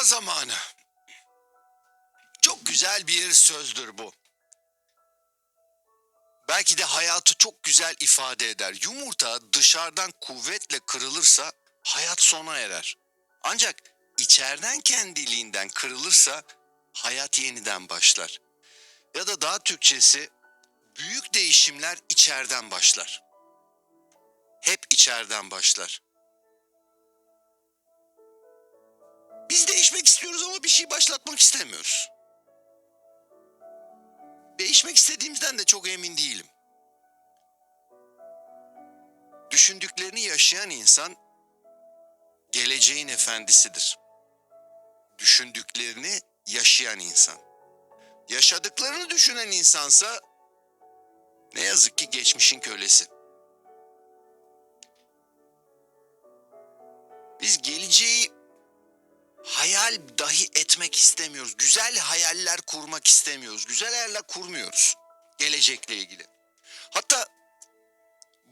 Veda zamanı. Çok güzel bir sözdür bu. Belki de hayatı çok güzel ifade eder. Yumurta dışarıdan kuvvetle kırılırsa hayat sona erer. Ancak içeriden kendiliğinden kırılırsa hayat yeniden başlar. Ya da daha Türkçesi büyük değişimler içeriden başlar. Hep içeriden başlar. Değişmek istiyoruz ama bir şey başlatmak istemiyoruz. Değişmek istediğimizden de çok emin değilim. Düşündüklerini yaşayan insan geleceğin efendisidir. Düşündüklerini yaşayan insan. Yaşadıklarını düşünen insansa ne yazık ki geçmişin kölesi. Biz geleceği hayal dahi etmek istemiyoruz. Güzel hayaller kurmak istemiyoruz. Güzel hayaller kurmuyoruz gelecekle ilgili. Hatta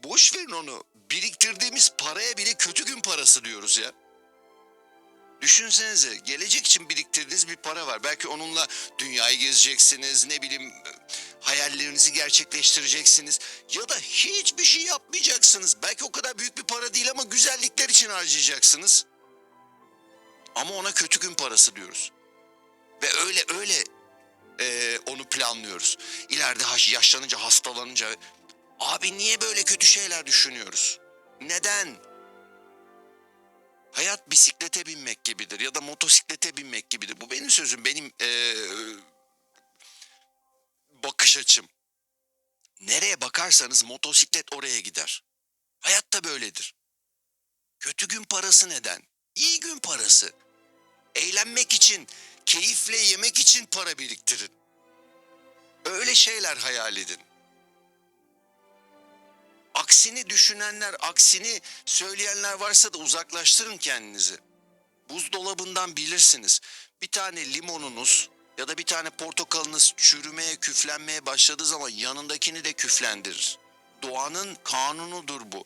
boş verin onu biriktirdiğimiz paraya bile kötü gün parası diyoruz ya. Düşünsenize gelecek için biriktirdiğiniz bir para var. Belki onunla dünyayı gezeceksiniz, ne bileyim hayallerinizi gerçekleştireceksiniz. Ya da hiçbir şey yapmayacaksınız. Belki o kadar büyük bir para değil ama güzellikler için harcayacaksınız. Ama ona kötü gün parası diyoruz. Ve öyle öyle eee, onu planlıyoruz. İleride yaşlanınca, hastalanınca... Abi niye böyle kötü şeyler düşünüyoruz? Neden? Hayat bisiklete binmek gibidir ya da motosiklete binmek gibidir. Bu benim sözüm, benim eee, bakış açım. Nereye bakarsanız motosiklet oraya gider. Hayat da böyledir. Kötü gün parası neden? İyi gün parası. Eğlenmek için, keyifle yemek için para biriktirin. Öyle şeyler hayal edin. Aksini düşünenler, aksini söyleyenler varsa da uzaklaştırın kendinizi. Buzdolabından bilirsiniz. Bir tane limonunuz ya da bir tane portakalınız çürümeye, küflenmeye başladığı zaman yanındakini de küflendirir. Doğanın kanunudur bu.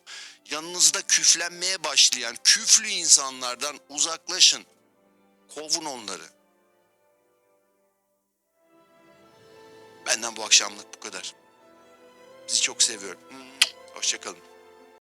Yanınızda küflenmeye başlayan küflü insanlardan uzaklaşın. Kovun onları. Benden bu akşamlık bu kadar. Sizi çok seviyorum. Hoşçakalın.